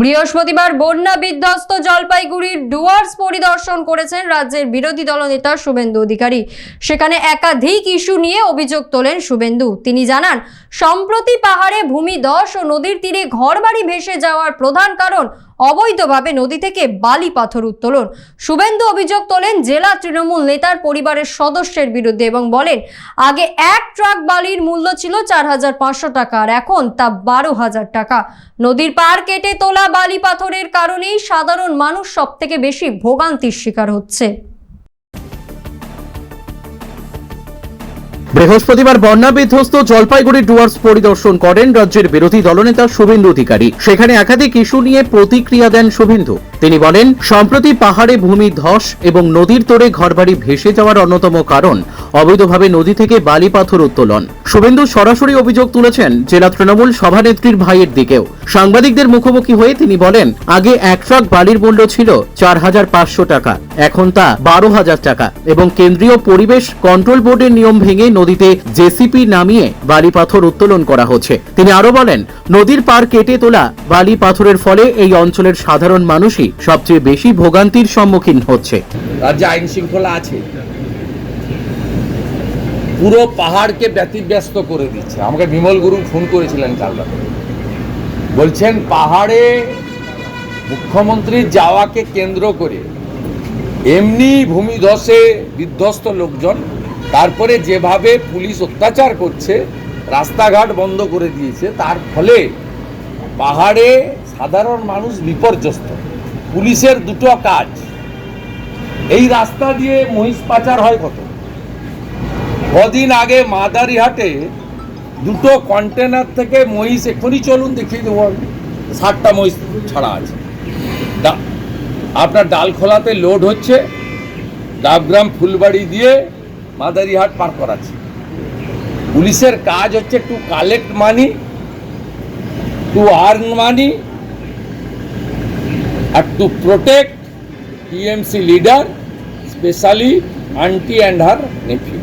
বৃহস্পতিবার বন্যা বিধ্বস্ত জলপাইগুড়ির ডুয়ার্স পরিদর্শন করেছেন রাজ্যের বিরোধী দলনেতা শুভেন্দু অধিকারী। সেখানে একাধিক ইস্যু নিয়ে অভিযোগ তোলেন শুভেন্দু। তিনি জানান, সম্প্রতি পাহাড়ে ভূমিধস ও নদীর তীরে ঘরবাড়ি ভেসে যাওয়ার প্রধান কারণ অবৈধভাবে নদী থেকে বালি পাথর উত্তোলন। শুভেন্দু অভিযোগ তোলেন, জেলা তৃণমূল নেতার পরিবারের সদস্যের বিরুদ্ধে এবং বলেন, আগে এক ট্রাক বালির মূল্য ছিল চার হাজার পাঁচশো টাকা, আর এখন তা বারো হাজার টাকা। নদীর পার কেটে তোলা বালি পাথরের কারণেই সাধারণ মানুষ সব থেকে বেশি ভোগান্তির শিকার হচ্ছে। বৃহস্পতিবার বন্যা বিধ্বস্ত জলপাইগুড়ি ডুয়ার্স পরিদর্শন করেন রাজ্যের বিরোধী দলনেতা শুভেন্দু অধিকারী। সেখানে একাধিক ইস্যু নিয়ে প্রতিক্রিয়া দেন শুভেন্দু। তিনি বলেন, সম্প্রতি পাহাড়ে ভূমি ধস এবং নদীর তোড়ে ঘরবাড়ি ভেসে যাওয়ার অন্যতম কারণ অবৈধভাবে নদী থেকে বালি পাথর উত্তোলন। শুভেন্দু সরাসরি অভিযোগ তুলেছেন, জেলা তৃণমূল সভানেত্রীর ভাইয়ের দিকেও। সাংবাদিকদের মুখোমুখি হয়ে তিনি বলেন, আগে এক ট্রাক বালির মূল্য ছিল চার হাজার পাঁচশো টাকা, এখন তা বারো হাজার টাকা এবং কেন্দ্রীয় পরিবেশ কন্ট্রোল বোর্ডের নিয়ম ভেঙে নদীতে জেসিপি নামিয়ে বালি পাথর উত্তোলন করা হচ্ছে। তিনি আরও বলেন, নদীর পার কেটে তোলা বালি পাথরের ফলে এই অঞ্চলের সাধারণ মানুষই সবচেয়ে বেশি ভোগান্তির সম্মুখীন হচ্ছে। রাজ্যে আইন শৃঙ্খলা আছে। পুরো পাহাড়কে ব্যতিব্যস্ত করে দিচ্ছে। আমাকে বিমল গুরু ফোন করেছিলেন কাল রাতে। বলছেন, পাহাড়ে মুখ্যমন্ত্রীর যাওয়াকে কেন্দ্র করে এমনি ভূমিধসে বিধ্বস্ত লোকজন, তারপরে যেভাবে পুলিশ অত্যাচার করছে, রাস্তাঘাট বন্ধ করে দিয়েছে, তার ফলে পাহাড়ে সাধারণ মানুষ বিপর্যস্ত। পুলিশের দুটো কাজ। এই রাস্তা দিয়ে মহিষ পাচার হয় কত? কদিন আগে মাদারিহাটে দুটো কন্টেনার থেকে মহিষ এক্ষুনি চলুন দেখিয়ে দেবো। ষাটটা মহিষ ছাড়া আছে। আপনার ডালখোলাতে লোড হচ্ছে। ডাবগ্রাম ফুলবাড়ি দিয়ে মাদারিহাট পার করাচ্ছে। পুলিশের কাজ হচ্ছে to collect money to earn money R to protect TMC leader specially aunty and her nephew